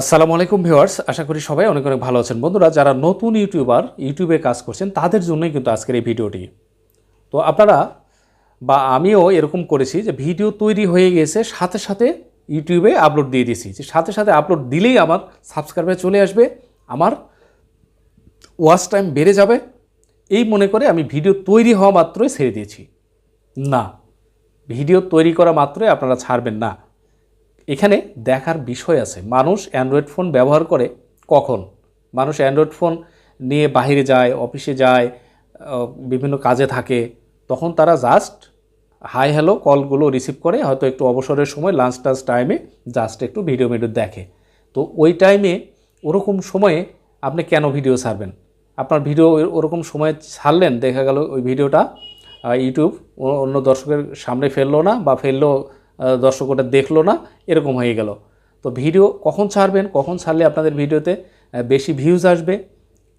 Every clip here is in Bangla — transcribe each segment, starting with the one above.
আসসালামু আলাইকুম ভিউয়ার্স, আশা করি সবাই অনেক অনেক ভালো আছেন। বন্ধুরা, যারা নতুন ইউটিউবার, ইউটিউবে কাজ করছেন, তাদের জন্যই কিন্তু আজকের এই ভিডিওটি। তো আপনারা বা আমিও এরকম করেছি যে ভিডিও তৈরি হয়ে গেছে, সাথে সাথে ইউটিউবে আপলোড দিয়ে দিয়েছি। যে সাথে সাথে আপলোড দিলেই আমার সাবস্ক্রাইবার চলে আসবে, আমার ওয়াচ টাইম বেড়ে যাবে। এই মনে করে আমি ভিডিও তৈরি হওয়া মাত্রই ছেড়ে দিয়েছি। না, ভিডিও তৈরি করা মাত্রই আপনারা ছাড়বেন না। এখানে দেখার বিষয় আছে মানুষ অ্যান্ড্রয়েড ফোন ব্যবহার করে কখন? মানুষ অ্যান্ড্রয়েড ফোন নিয়ে বাইরে যায় অফিসে যায় বিভিন্ন কাজে থাকে তখন তারা জাস্ট হাই হ্যালো কলগুলো রিসিভ করে হয়তো একটু অবসরের সময় লাঞ্চ টাঞ্চ টাইমে জাস্ট একটু ভিডিও ভিডিও দেখে। তো ওই টাইমে ওরকম সময়ে আপনি কেন ভিডিও ছাড়বেন? আপনার ভিডিও ওরকম সময়ে ছাড়লেন দেখা গেল ওই ভিডিওটা ইউটিউব অন্য দর্শকের সামনে ফেলল না বা ফেলল আহ, দর্শক ওটা দেখল না, এরকম হয়ে গেল। তো ভিডিও কখন ছাড়বেন, কখন ছাড়লে আপনাদের ভিডিওতে বেশি ভিউজ আসবে,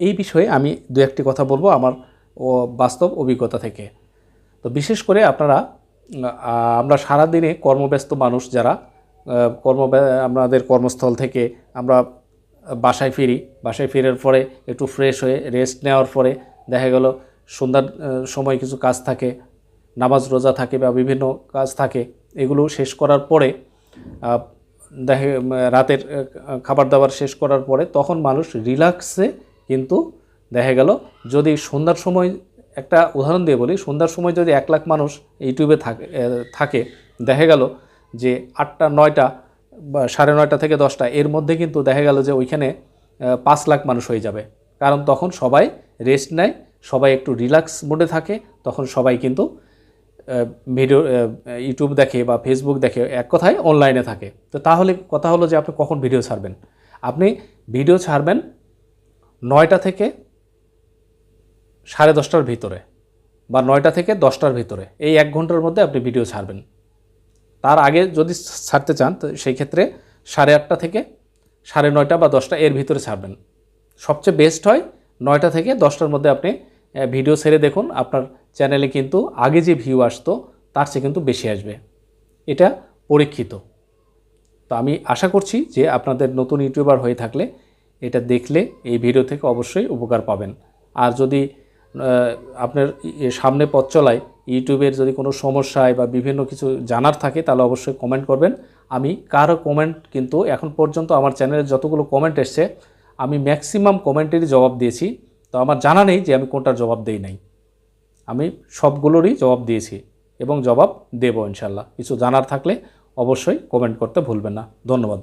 এই বিষয়ে আমি দু একটি কথা বলব আমার, ও, বাস্তব অভিজ্ঞতা থেকে। তো বিশেষ করে আপনারা আমরা সারাদিনে কর্মব্যস্ত মানুষ যারা কর্ম, আমাদের কর্মস্থল থেকে আমরা বাসায় ফিরি, বাসায় ফেরার পরে একটু ফ্রেশ হয়ে রেস্ট নেওয়ার পরে দেখা গেল সন্ধ্যার সময় কিছু কাজ থাকে নামাজ রোজা থাকে বা বিভিন্ন কাজ থাকে, এগুলো শেষ করার পরে দেখে রাতের খাবার দাবার শেষ করার পরে তখন মানুষ রিল্যাক্সে কিন্তু দেখা গেল, যদি সন্ধ্যার সময়, একটা উদাহরণ দিয়ে বলি, সন্ধ্যার সময় যদি এক লাখ মানুষ ইউটিউবে থাকে থাকে, দেখা গেল যে আটটা, নয়টা বা সাড়ে নয়টা থেকে দশটা, এর মধ্যে কিন্তু দেখা গেল যে ওইখানে পাঁচ লাখ মানুষ হয়ে যাবে। কারণ তখন সবাই রেস্ট নেয়, সবাই একটু রিল্যাক্স মোডে থাকে, তখন সবাই কিন্তু ভিডিও ইউটিউব দেখে বা ফেসবুক দেখে এক কথায় অনলাইনে থাকে। তো তাহলে কথা হলো যে আপনি কখন ভিডিও ছাড়বেন? আপনি ভিডিও ছাড়বেন নয়টা থেকে সাড়ে দশটার ভিতরে বা নয়টা থেকে দশটার ভিতরে। এই এক ঘণ্টার মধ্যে আপনি ভিডিও ছাড়বেন। তার আগে যদি ছাড়তে চান, তো সেই ক্ষেত্রে সাড়ে আটটা থেকে সাড়ে নয়টা বা দশটা এর ভিতরে ছাড়বেন। সবচেয়ে বেস্ট হয় নয়টা থেকে দশটার মধ্যে আপনি ভিডিও ছেড়ে দেখুন। আপনার চ্যানেলে কিন্তু আগে যে ভিউ আসতো, তার চেয়ে কিন্তু বেশি আসবে। এটা পরীক্ষিত। তো আমি আশা করছি যে আপনাদের নতুন ইউটিউবার হয়ে থাকলে এটা দেখলে এই ভিডিও থেকে অবশ্যই উপকার পাবেন। আর যদি আপনার সামনে পথ চলায় ইউটিউবের যদি কোনো সমস্যায় বা বিভিন্ন কিছু জানার থাকে, তাহলে অবশ্যই কমেন্ট করবেন। আমি কারও কমেন্ট কিন্তু এখন পর্যন্ত আমার চ্যানেলে যতগুলো কমেন্ট এসছে, আমি ম্যাক্সিমাম কমেন্টেরই জবাব দিয়েছি। তো আমার জানা নেই যে আমি কোনটার জবাব দেই নাই। আমি সবগুলোরই জবাব দিয়েছি এবং জবাব দেব ইনশাল্লাহ কিছু জানার থাকলে অবশ্যই কমেন্ট করতে ভুলবেন না। ধন্যবাদ